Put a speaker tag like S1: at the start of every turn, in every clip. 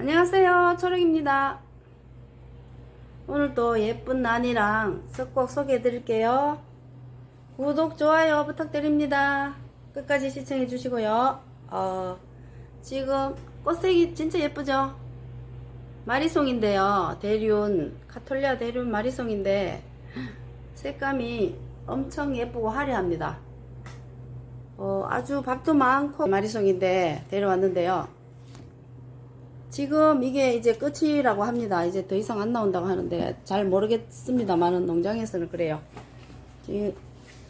S1: 안녕하세요. 초록입니다. 오늘 또 예쁜 난이랑 석곡 소개해 드릴게요. 구독 좋아요 부탁드립니다. 끝까지 시청해 주시고요. 어, 지금 꽃색이 진짜 예쁘죠? 마리송인데요. 대륜 카톨리아 대륜 마리송인데 색감이 엄청 예쁘고 화려합니다. 어, 아주 밥도 많고 마리송인데 데려왔는데요 지금 이게 이제 끝이라고 합니다. 이제 더 이상 안 나온다고 하는데 잘 모르겠습니다만은 농장에서는 그래요.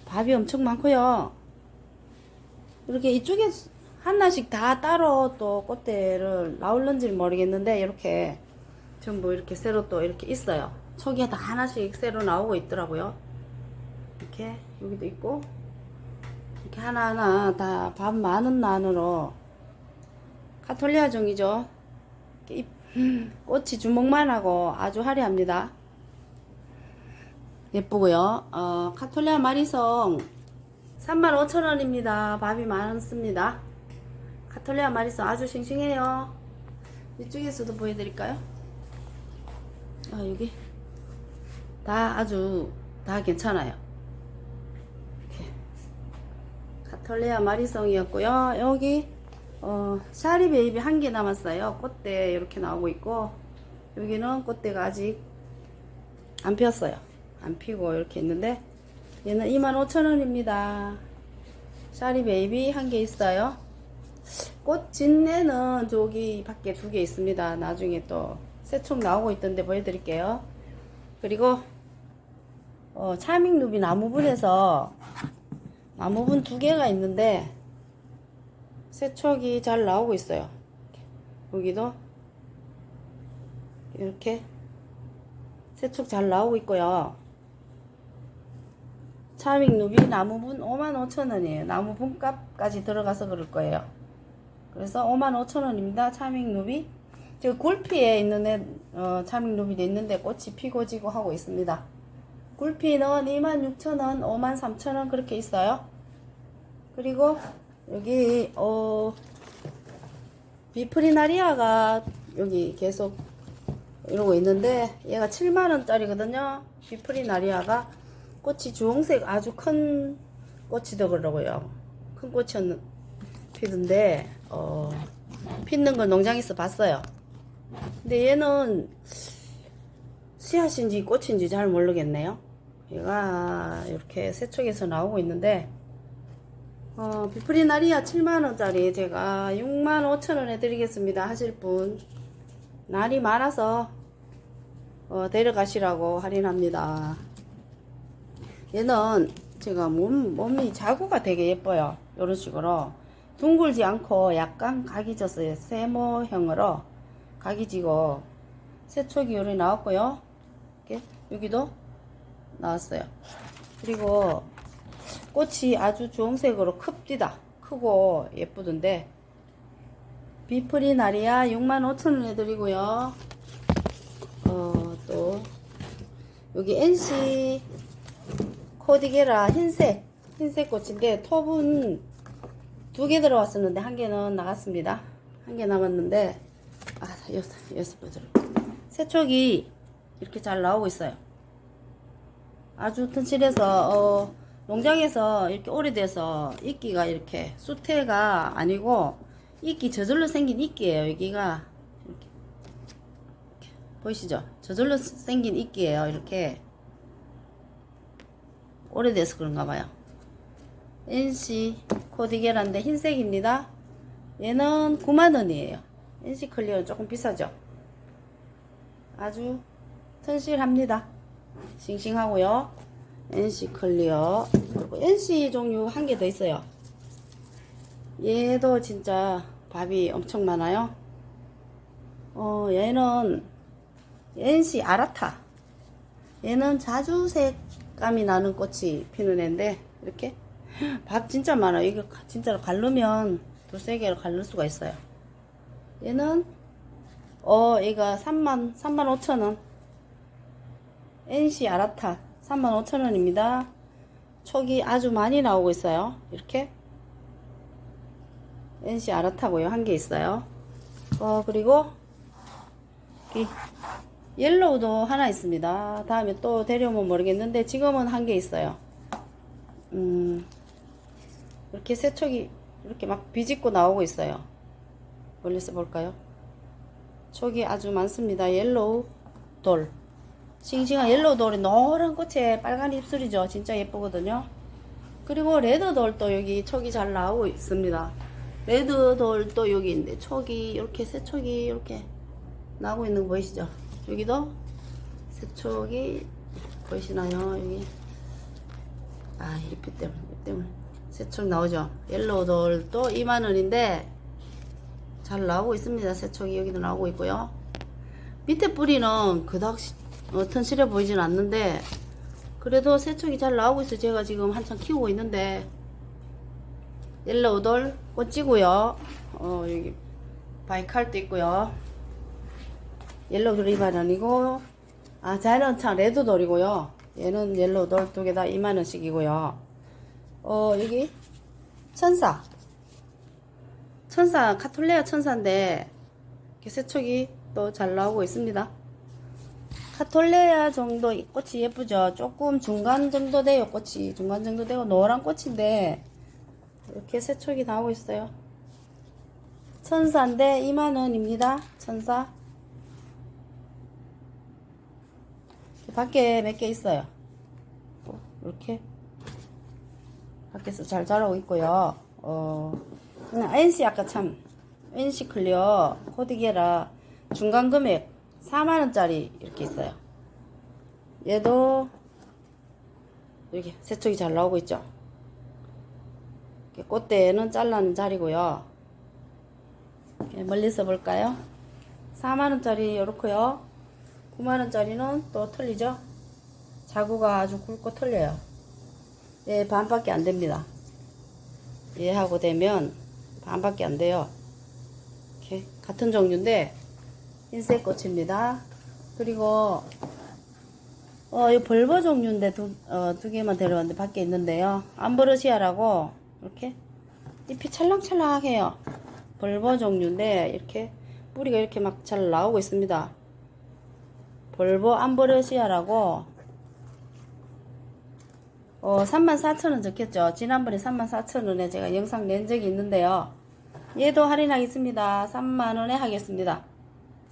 S1: 밥이 엄청 많고요. 이렇게 이쪽에 하나씩 다 따로 또 꽃대를 나올는지는 모르겠는데 이렇게 전부 이렇게 새로 또 이렇게 있어요. 초기에 다 하나씩 새로 나오고 있더라고요. 이렇게 여기도 있고 이렇게 하나하나 다 밥 많은 난으로 카톨리아 종이죠. 잎, 꽃이 주먹만 하고 아주 화려합니다. 예쁘고요. 어, 카톨리아 마리송 35,000원입니다. 밥이 많습니다. 카톨리아 마리송 아주 싱싱해요. 이쪽에서도 보여드릴까요? 아, 여기. 다 아주, 다 괜찮아요. 이렇게. 카톨리아 마리송이었고요. 여기 어, 샤리 베이비 한 개 남았어요. 꽃대 이렇게 나오고 있고 여기는 꽃대가 아직 안 피었어요. 안 피고 이렇게 있는데 얘는 25,000원입니다. 샤리 베이비 한 개 있어요. 꽃 진내는 저기 밖에 두 개 있습니다. 나중에 또 새총 나오고 있던데 보여드릴게요. 그리고 어, 차밍 누비 나무분에서 나무분 두 개가 있는데 세척이 잘 나오고 있어요. 여기도 이렇게 세척 잘 나오고 있고요. 차밍 누비 나무분 55,000원이에요. 나무분 값까지 들어가서 그럴 거예요. 그래서 55,000원입니다. 차밍 누비. 저 굴피에 있는 애, 어, 차밍 누비도 있는데 꽃이 피고 지고 하고 있습니다. 굴피는 26,000원, 53,000원 그렇게 있어요. 그리고 여기 어 비프리나리아가 여기 계속 이러고 있는데 얘가 7만원짜리거든요. 비프리나리아가 꽃이 주홍색 아주 큰 꽃이더라고요. 큰 꽃이 피던데 어 피는 걸 농장에서 봤어요. 근데 얘는 씨앗인지 꽃인지 잘 모르겠네요. 얘가 이렇게 세척에서 나오고 있는데 어, 비프리나리아 7만원짜리 제가 6만 5천원에 드리겠습니다. 하실 분. 날이 많아서, 어, 데려가시라고 할인합니다. 얘는 제가 몸, 몸이 자구가 되게 예뻐요. 이런 식으로. 둥글지 않고 약간 각이 졌어요. 세모형으로 각이 지고, 세촉이 요리 나왔고요. 이렇게, 여기도 나왔어요. 그리고, 꽃이 아주 주홍색으로 큽디다. 크고 예쁘던데 비프리 나리아 65,000원에 드리고요. 어, 또 여기 NC 코디게라 흰색 흰색 꽃인데 톱은 두 개 들어왔었는데 한 개는 나갔습니다. 한 개 남았는데 아 여섯 여섯 번 들어. 세촉이 이렇게 잘 나오고 있어요. 아주 튼실해서 어, 농장에서 이렇게 오래돼서 이끼가 이렇게 수태가 아니고 이끼 저절로 생긴 이끼예요. 여기가 이렇게, 이렇게 보이시죠? 저절로 생긴 이끼예요. 이렇게 오래돼서 그런가 봐요. NC 코디게라인데 흰색입니다. 얘는 9만원이에요. NC 클리어는 조금 비싸죠? 아주 튼실합니다. 싱싱하고요. NC 클리어. 그리고 NC 종류 한 개 더 있어요. 얘도 진짜 밥이 엄청 많아요. 어 얘는 NC 아라타. 얘는 자주색감이 나는 꽃이 피는 애인데 이렇게 밥 진짜 많아요. 이거 진짜로 갈르면 두세 개로 갈를 수가 있어요. 얘는 어 얘가 3만 3만 5천원. NC 아라타 35,000원입니다. 촉이 아주 많이 나오고 있어요. 이렇게 NC 아라타고요. 한 개 있어요. 어, 그리고 이 옐로우도 하나 있습니다. 다음에 또 데려오면 모르겠는데 지금은 한 개 있어요. 음, 이렇게 세척이 이렇게 막 비집고 나오고 있어요. 멀리서 볼까요? 촉이 아주 많습니다. 옐로우 돌. 싱싱한 옐로우 돌이 노란 꽃에 빨간 입술이죠. 진짜 예쁘거든요. 그리고 레드 돌도 여기 촉이 잘 나오고 있습니다. 레드 돌도 여기 있는데 촉이 이렇게 새 촉이 이렇게 나오고 있는 거 보이시죠? 여기도 새 촉이 보이시나요? 여기 아 잎이 때문에 잎 때문에 새촉 나오죠? 옐로우 돌도 2만원인데 잘 나오고 있습니다. 새촉이 여기도 나오고 있고요. 밑에 뿌리는 그닥 시- 어, 튼실해 보이진 않는데 그래도 새촉이 잘 나오고 있어요. 제가 지금 한참 키우고 있는데 옐로우 돌 꽃이고요. 어, 여기 바이칼도 있고요. 옐로우 돌이 2만원이고 아 자는 참 레드 돌이고요. 얘는 옐로우 돌 두 개 다 2만원씩이고요. 어 여기 천사 천사 카톨레아 천사인데 새촉이 또 잘 나오고 있습니다. 카톨레아 정도 이 꽃이 예쁘죠. 조금 중간 정도 돼요. 꽃이 중간 정도 되고 노란 꽃인데 이렇게 새촉이 나오고 있어요. 천사인데 2만 원입니다. 천사. 밖에 몇 개 있어요. 또 이렇게 밖에서 잘 자라고 있고요. 어, 그냥 NC 아까 참 NC 클리어 코디게라 중간 금액 4만원짜리 이렇게 있어요. 얘도 이렇게 새촉이 잘 나오고 있죠. 꽃대는 잘라는 자리고요. 멀리서 볼까요? 4만원짜리 요렇고요. 9만원짜리는 또 틀리죠? 자구가 아주 굵고 틀려요. 얘 반밖에 안 됩니다. 얘하고 되면 반밖에 안 돼요. 이렇게 같은 종류인데 흰색 꽃입니다. 그리고 어, 이 벌버 종류인데 두, 어, 두 개만 데려왔는데 밖에 있는데요. 암브러시아라고 이렇게 잎이 찰랑찰랑해요. 벌버 종류인데 이렇게 뿌리가 이렇게 막 잘 나오고 있습니다. 벌버 암브러시아라고 어, 34,000원 적혔죠. 지난번에 34,000원에 제가 영상 낸 적이 있는데요. 얘도 할인하겠습니다. 3만원에 하겠습니다.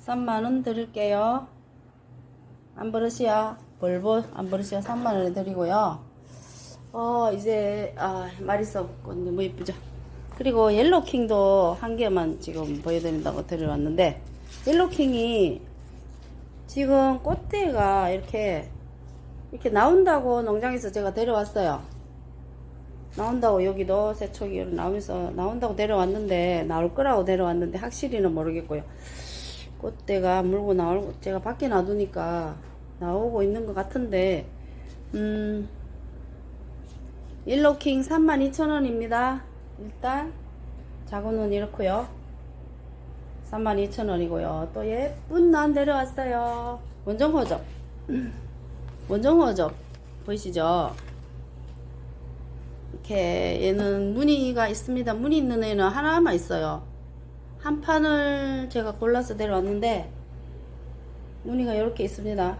S1: 3만원 드릴게요. 암브러시아, 볼보 암브러시아 3만원에 드리고요. 어, 이제, 아, 마리석 꽃 너무 이쁘죠? 그리고 옐로킹도 한 개만 지금 보여드린다고 드려왔는데, 옐로킹이 지금 꽃대가 이렇게 이렇게 나온다고 농장에서 제가 데려왔어요. 나온다고 여기도 새촉이 나오면서 나온다고 데려왔는데 나올 거라고 데려왔는데 확실히는 모르겠고요. 꽃대가 물고 나올 제가 밖에 놔두니까 나오고 있는 것 같은데 음 일로킹 32,000원입니다. 일단 자고는 이렇고요. 32,000원이고요. 또 예쁜 난 데려왔어요. 원정호접. 원정호접 보이시죠? 이렇게 얘는 무늬가 있습니다. 무늬 있는 애는 하나만 있어요. 한 판을 제가 골라서 데려왔는데 무늬가 이렇게 있습니다.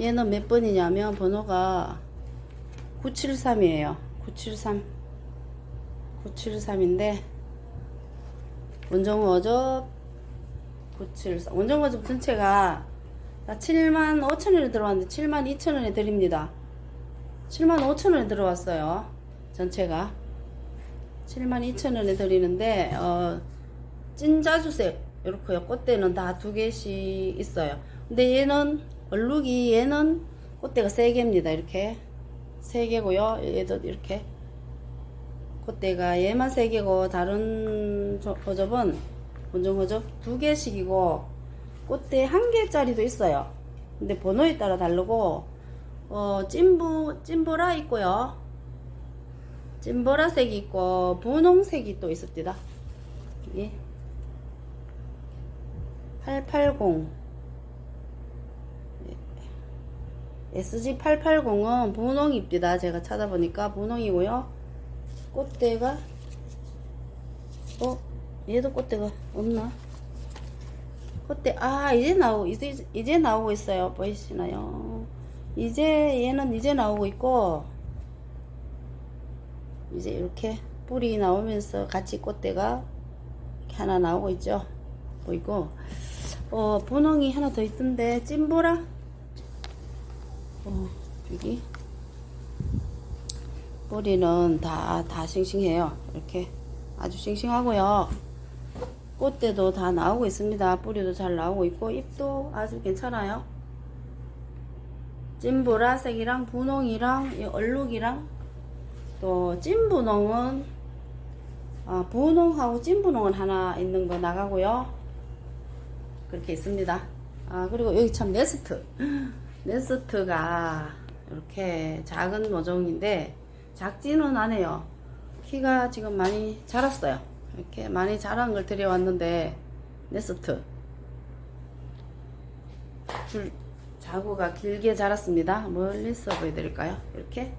S1: 얘는 몇 번이냐면 번호가 973이에요. 973. 973인데 원정어접 973. 원정어접 전체가 다 7만 5천원에 들어왔는데 7만 2천원에 드립니다. 7만 5천원에 들어왔어요. 전체가. 7만 2천원에 드리는데 어, 찐자주색 이렇고요. 꽃대는 다 두 개씩 있어요. 근데 얘는 얼룩이 얘는 꽃대가 세 개입니다. 이렇게 세 개고요. 얘도 이렇게 꽃대가 얘만 세 개고 다른 저- 호접은 원종 호접 두 개씩이고 꽃대 한 개짜리도 있어요. 근데 번호에 따라 다르고 어 찐부 찐보라 있고요. 찐보라색이 있고 분홍색이 또 있습니다. 예. 880 SG880은 분홍입니다. 제가 찾아보니까 분홍이고요. 꽃대가 어? 얘도 꽃대가 없나? 그때 아 이제 나오고 이제 이제 나오고 있어요 보이시나요? 이제 얘는 이제 나오고 있고 이제 이렇게 뿌리 나오면서 같이 꽃대가 이렇게 하나 나오고 있죠. 보이고 어 분홍이 하나 더 있던데 찐보라 어 여기 뿌리는 다 다 싱싱해요. 이렇게 아주 싱싱하고요. 꽃대도 다 나오고 있습니다. 뿌리도 잘 나오고 있고 잎도 아주 괜찮아요. 찐보라색이랑 분홍이랑 이 얼룩이랑 또 찐분홍은 아, 분홍하고 찐분홍은 하나 있는 거 나가고요. 그렇게 있습니다. 아 그리고 여기 참 네스트 네스트가 이렇게 작은 모종인데 작지는 않아요. 키가 지금 많이 자랐어요. 이렇게 많이 자란 걸 들여왔는데 네스트 줄 자구가 길게 자랐습니다. 멀리서 보여드릴까요? 이렇게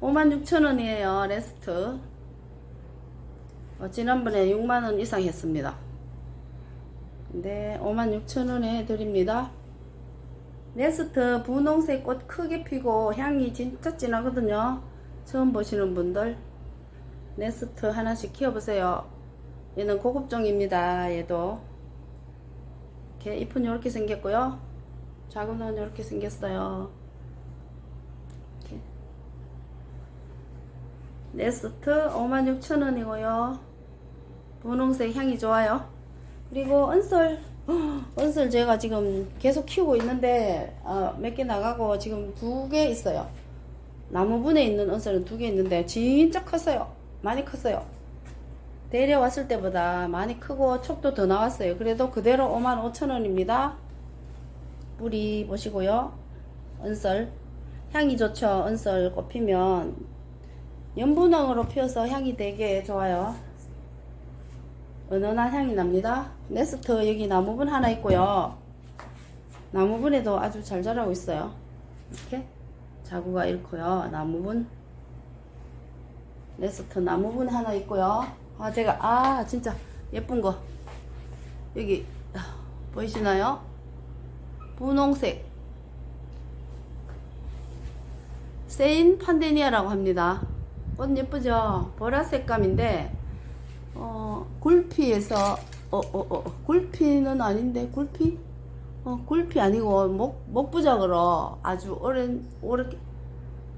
S1: 56,000원이에요. 레스트. 어, 지난번에 6만원 이상 했습니다. 근데 56,000원에 드립니다. 네스트 분홍색 꽃 크게 피고 향이 진짜 진하거든요. 처음 보시는 분들 네스트 하나씩 키워보세요. 얘는 고급종입니다. 얘도 이렇게 잎은 이렇게 생겼고요. 작은 건 이렇게 생겼어요. 이렇게. 네스트 56,000원이고요. 분홍색 향이 좋아요. 그리고 은솔 은솔 제가 지금 계속 키우고 있는데 어, 몇 개 나가고 지금 두 개 있어요. 나무분에 있는 은솔은 두 개 있는데 진짜 컸어요. 많이 컸어요. 데려왔을 때보다 많이 크고 촉도 더 나왔어요. 그래도 그대로 55,000원입니다. 뿌리 보시고요. 은솔 향이 좋죠. 은솔 꽃 피면 연분홍으로 피어서 향이 되게 좋아요. 은은한 향이 납니다. 네스트 여기 나무분 하나 있고요. 나무분에도 아주 잘 자라고 있어요. 이렇게 자구가 잃고요. 나무분 네스트 나무분 하나 있고요. 아 제가 아 진짜 예쁜 거 여기 아, 보이시나요? 분홍색 세인 판데니아라고 합니다. 꽃 예쁘죠? 보라색감인데 어, 굴피에서 어, 어, 어, 굴피는 아닌데 굴피? 어, 굴피 아니고 목, 목부작으로 아주 오랜 오래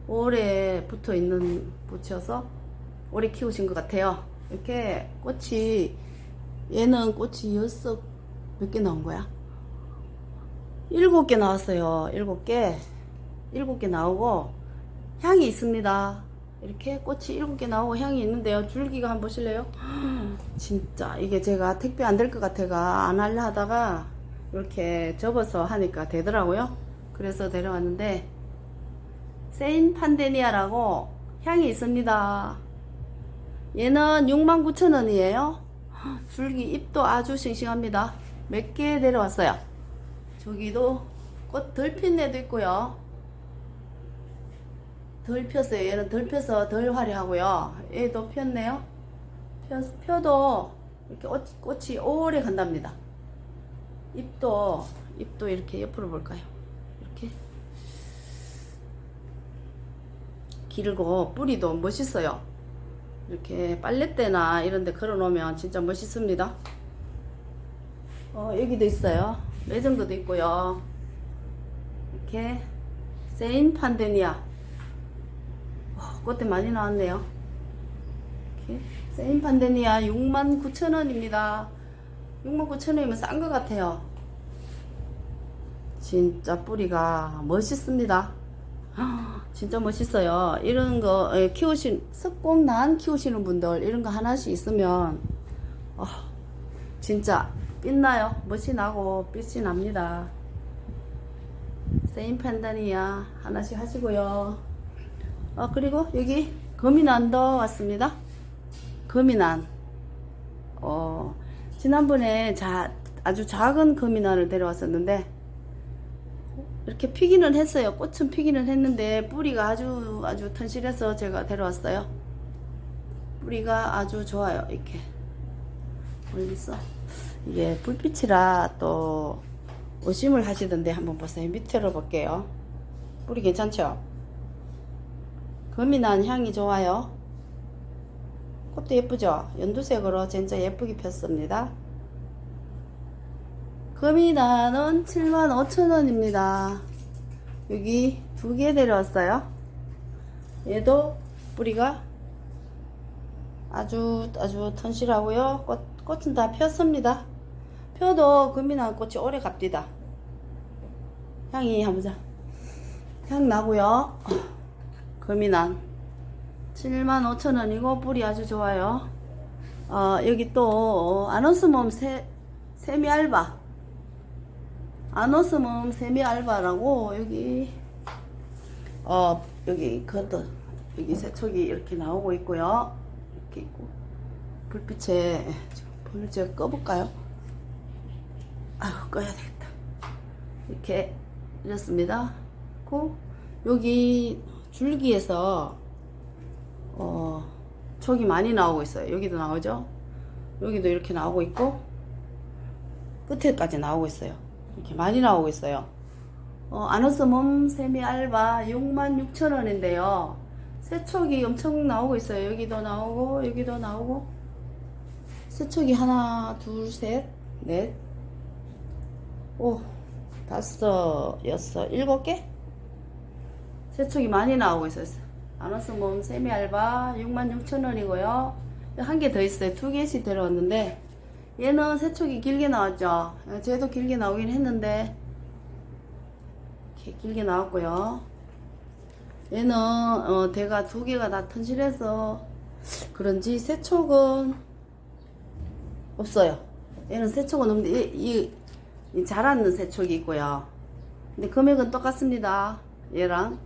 S1: 오래 붙어 있는 붙여서 오래 키우신 것 같아요. 이렇게 꽃이 얘는 꽃이 여섯 몇 개 나온 거야? 일곱 개 나왔어요. 일곱 개 일곱 개 나오고 향이 있습니다. 이렇게 꽃이 일곱 개 나오고 향이 있는데요. 줄기가 한번 보실래요? 진짜 이게 제가 택배 안 될 것 같아가 안 할려 하다가 이렇게 접어서 하니까 되더라고요. 그래서 데려왔는데 세인 판데니아라고 향이 있습니다. 얘는 69,000원이에요. 줄기 잎도 아주 싱싱합니다. 몇개 데려왔어요. 저기도 꽃 덜핀 애도 있고요. 덜 폈어요. 얘는 덜 펴서 덜 화려하고요. 얘도 폈네요. 펴, 펴도 이렇게 꽃, 꽃이 오래 간답니다. 잎도, 잎도 이렇게 옆으로 볼까요? 이렇게. 길고 뿌리도 멋있어요. 이렇게 빨랫대나 이런 데 걸어 놓으면 진짜 멋있습니다. 어, 여기도 있어요. 매정도도 있고요. 이렇게 세인 판데니아. 어, 꽃대 많이 나왔네요. 세인 판데니아 69,000원입니다. 69,000원이면 싼 것 같아요. 진짜 뿌리가 멋있습니다. 진짜 멋있어요. 이런 거 예, 키우신 석공 난 키우시는 분들 이런 거 하나씩 있으면 어, 진짜 빛나요. 멋이 나고 빛이 납니다. 세인 판다니아 하나씩 하시고요. 어, 그리고 여기 거미난도 왔습니다. 거미난. 어, 지난번에 자, 아주 작은 거미난을 데려왔었는데 이렇게 피기는 했어요. 꽃은 피기는 했는데 뿌리가 아주 아주 튼실해서 제가 데려왔어요. 뿌리가 아주 좋아요. 이렇게 멀리서 이게 불빛이라 또 의심을 하시던데 한번 보세요. 밑으로 볼게요. 뿌리 괜찮죠? 금이난 향이 좋아요. 꽃도 예쁘죠? 연두색으로 진짜 예쁘게 폈습니다. 금이나는 75,000원입니다. 여기 두 개 데려왔어요. 얘도 뿌리가 아주 아주 튼실하고요. 꽃, 꽃은 다 폈습니다. 펴도 금이나 꽃이 오래 갑디다. 향이 한번 자. 향 나고요. 금이난 75,000원이고 뿌리 아주 좋아요. 어, 여기 또 아노스몸 세, 세미알바 아노스몸 세미알바라고 여기 어 여기 그것도 여기 세척이 이렇게 나오고 있고요. 이렇게 있고 불빛에 불을 제가 꺼볼까요? 아유 꺼야 되겠다. 이렇게 이렇습니다. 고 여기 줄기에서 어 촉이 많이 나오고 있어요. 여기도 나오죠? 여기도 이렇게 나오고 있고 끝에까지 나오고 있어요. 이렇게 많이 나오고 있어요. 어, 아노스몸 세미 알바 66,000원인데요. 세척이 엄청 나오고 있어요. 여기도 나오고 여기도 나오고 세척이 하나 둘셋넷 오, 다섯, 여섯, 일곱 개? 세척이 많이 나오고 있어요. 아너스 몸 세미 알바 66,000원이고요. 한 개 더 있어요. 두 개씩 데려왔는데 얘는 세척이 길게 나왔죠. 쟤도 길게 나오긴 했는데 이렇게 길게 나왔고요. 얘는 어, 대가 두 개가 다 튼실해서 그런지 세척은 없어요. 얘는 세척은 없는데 이, 이, 이 자라는 세척이 있고요. 근데 금액은 똑같습니다. 얘랑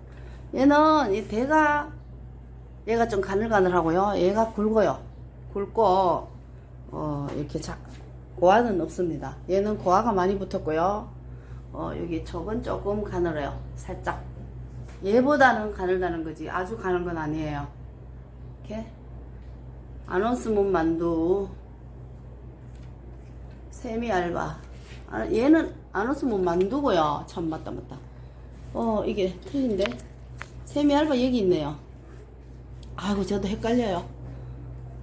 S1: 얘는 이 대가 얘가 좀 가늘가늘하고요. 얘가 굵어요. 굵고 어 이렇게 자, 고아는 없습니다. 얘는 고아가 많이 붙었고요. 어 여기 촉은 조금 가늘어요. 살짝. 얘보다는 가늘다는 거지. 아주 가는 건 아니에요. 이렇게 아노스몬 만두 세미 알바. 아, 얘는 아노스몬 만두고요. 참 맞다 맞다. 어 이게 틀린데 세미 알바 여기 있네요. 아이고 저도 헷갈려요.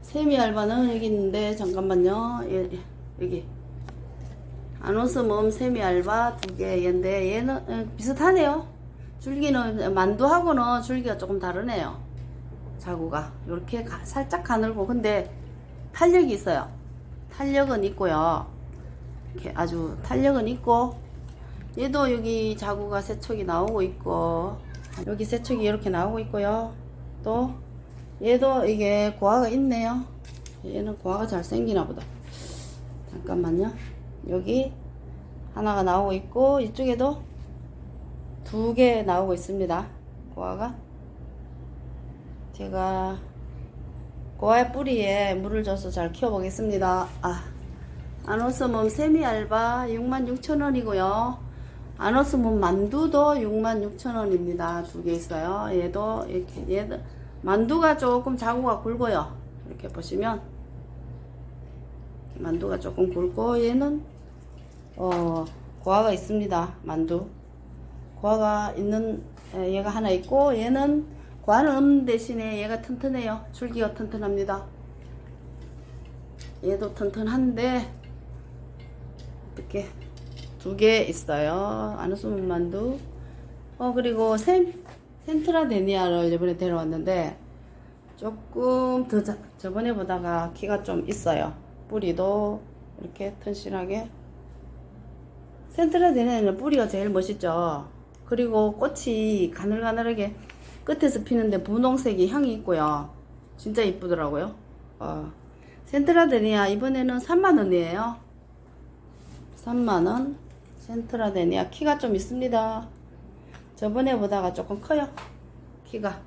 S1: 세미 알바는 여기 있는데 잠깐만요. 예, 예, 여기 아노스몸 세미 알바 두 개인데 얘는 어, 비슷하네요. 줄기는 만두하고는 줄기가 조금 다르네요. 자구가 이렇게 가- 살짝 가늘고 근데 탄력이 있어요. 탄력은 있고요. 이렇게 아주 탄력은 있고 얘도 여기 자구가 세척이 나오고 있고 여기 세척이 이렇게 나오고 있고요. 또 얘도 이게 고화가 있네요. 얘는 고화가 잘 생기나 보다. 잠깐만요. 여기 하나가 나오고 있고 이쪽에도 두 개 나오고 있습니다. 고화가 제가 고화의 뿌리에 물을 줘서 잘 키워 보겠습니다. 아, 아노스 몸 세미 알바 66,000원이고요. 아노스몸 만두도 66,000원입니다. 두 개 있어요. 얘도 이렇게 얘도 만두가 조금 자구가 굵어요. 이렇게 보시면 만두가 조금 굵고 얘는 어 고화가 있습니다. 만두 고화가 있는 에, 얘가 하나 있고 얘는 고화는 없는 대신에 얘가 튼튼해요. 줄기가 튼튼합니다. 얘도 튼튼한데 이렇게 두 개 있어요. 아누스문 만두. 어 그리고 센 센트라 데니아를 이번에 데려왔는데 조금 더 자, 저번에 보다가 키가 좀 있어요. 뿌리도 이렇게 튼실하게. 센트라 데니아는 뿌리가 제일 멋있죠. 그리고 꽃이 가늘가늘하게 끝에서 피는데 분홍색이 향이 있고요. 진짜 이쁘더라고요. 어. 센트라데니아 이번에는 3만원이에요. 3만원. 센트라데니아 키가 좀 있습니다. 저번에 보다가 조금 커요. 키가.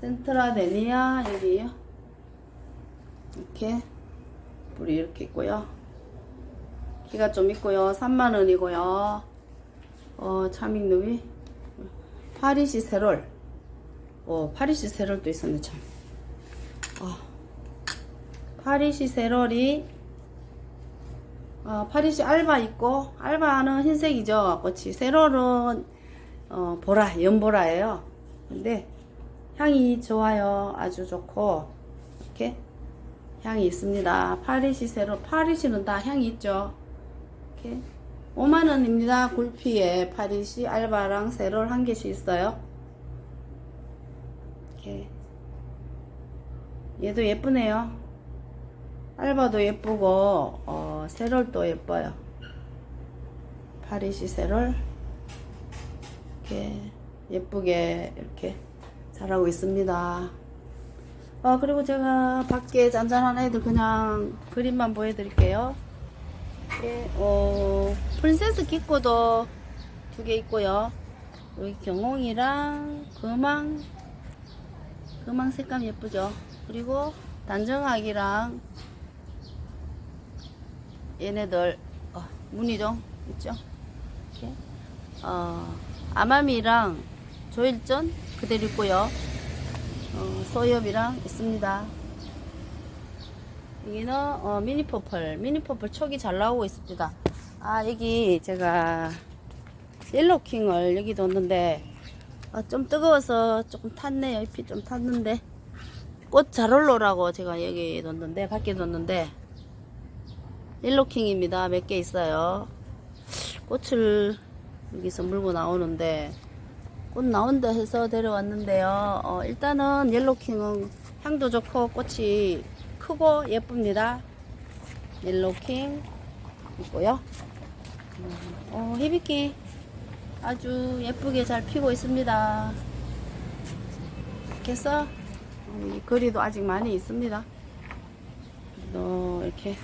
S1: 센트라데니아 여기요. 이렇게 불이 이렇게 있고요. 키가 좀 있고요. 3만원이고요. 어, 차믹누이 파리시 세롤. 어, 파리시 세롤도 있었네, 참. 어. 파리시 세롤이 어, 파리시 알바 있고 알바는 흰색이죠. 꽃이 세롤은 어, 보라 연보라예요. 근데 향이 좋아요. 아주 좋고 이렇게 향이 있습니다. 파리시 세롤 파리시는 다 향이 있죠. 이렇게 5만원입니다. 굴피에 파리시 알바랑 세롤 한 개씩 있어요. 이렇게. 얘도 예쁘네요. 알바도 예쁘고 어, 세롤도 예뻐요. 파리시 세롤 이렇게 예쁘게 이렇게 자라고 있습니다. 어, 그리고 제가 밖에 잔잔한 애들 그냥 그림만 보여드릴게요. 예, 어, 프린세스 기꼬도 두 개 있고요. 여기 경홍이랑 금왕 금왕 색감 예쁘죠. 그리고 단정학이랑 얘네들 어, 무늬종 있죠? 이렇게 어, 아마미랑 조일전 그대로 있고요. 어, 소엽이랑 있습니다. 여기는 어, 미니퍼플 미니퍼플 촉이 잘 나오고 있습니다. 아 여기 제가 옐로킹을 여기 뒀는데 아, 좀 뜨거워서 조금 탔네요. 잎이 좀 탔는데 꽃 잘 올라오라고 제가 여기 뒀는데 밖에 뒀는데 옐로킹입니다. 몇 개 있어요. 꽃을 여기서 물고 나오는데 꽃 나온다 해서 데려왔는데요. 어, 일단은 옐로킹은 향도 좋고 꽃이 크고 예쁩니다. 옐로킹 있고요. 음, 어, 히비키 아주 예쁘게 잘 피고 있습니다. 이렇게 해서 어, 이 거리도 아직 많이 있습니다. 또 이렇게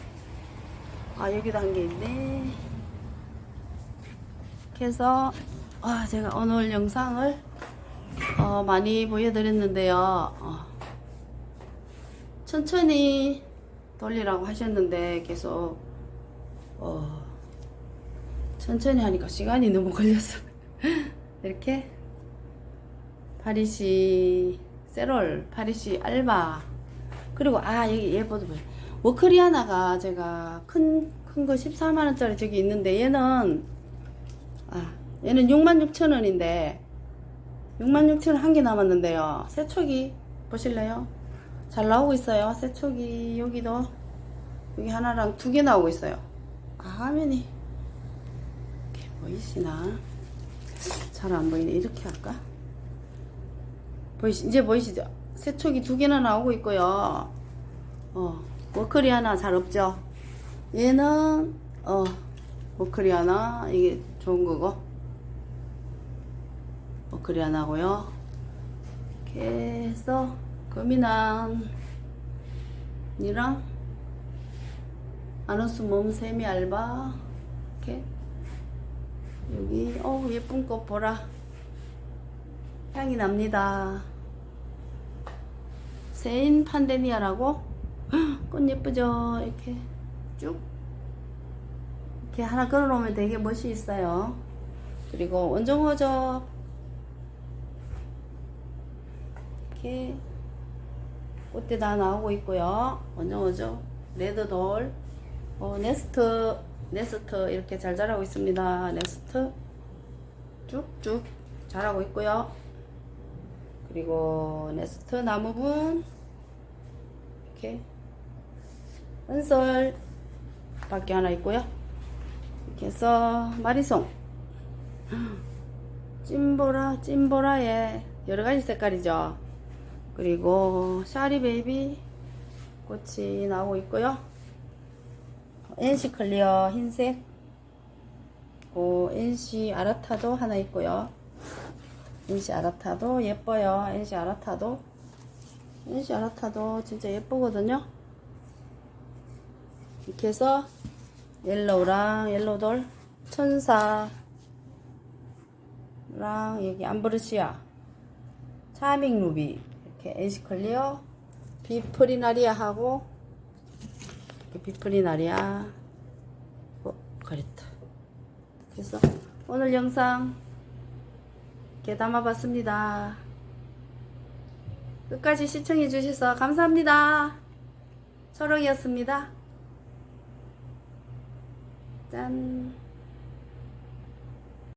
S1: 아 여기도 한 개 있네. 그래서 아 제가 오늘 영상을 어, 많이 보여드렸는데요. 어, 천천히 돌리라고 하셨는데 계속 어, 천천히 하니까 시간이 너무 걸렸어 이렇게 파리시 세롤 파리시 알바 그리고 아 여기 얘보도 보여 워크리아나가 제가 큰 큰 거 14만원짜리 저기 있는데 얘는 아 얘는 66,000원인데 66,000원 한 개 남았는데요. 새촉이 보실래요? 잘 나오고 있어요. 새촉이 여기도 여기 하나랑 두 개 나오고 있어요. 아 화면이 이렇게 보이시나? 잘 안 보이네. 이렇게 할까? 보이시 이제 보이시죠? 새촉이 두 개나 나오고 있고요. 어 워크리 하나 잘 없죠? 얘는 어 워크리 하나? 이게 좋은 거고. 워크리 하나고요. 이렇게 해서 금이랑 이랑 아너스 몸 세미 알바. 이렇게. 여기 어 예쁜 꽃 보라. 향이 납니다. 세인 판데니아라고 꽃 예쁘죠? 이렇게 쭉 이렇게 하나 걸어놓으면 되게 멋이 있어요. 그리고 원종호적 이렇게 꽃대 다 나오고 있고요. 원종호적 레드돌 어, 네스트 네스트 이렇게 잘 자라고 있습니다. 네스트 쭉쭉 자라고 있고요. 그리고 네스트 나무분 이렇게 은솔 밖에 하나 있고요. 이렇게 해서 마리송. 찐보라 찐보라에 여러가지 색깔이죠. 그리고 샤리 베이비 꽃이 나오고 있고요. NC 클리어 흰색. 고 NC 아라타도 하나 있고요. NC 아라타도 예뻐요. NC 아라타도. NC 아라타도 진짜 예쁘거든요 이렇게 해서 옐로우랑 옐로돌 천사랑 여기 암브르시아 차밍 루비 이렇게 에시클리어 비프리나리아 하고 이렇게 비프리나리아. 어, 가렸다. 그래서 오늘 영상 이렇게 담아봤습니다. 끝까지 시청해 주셔서 감사합니다. 초록이었습니다 짠.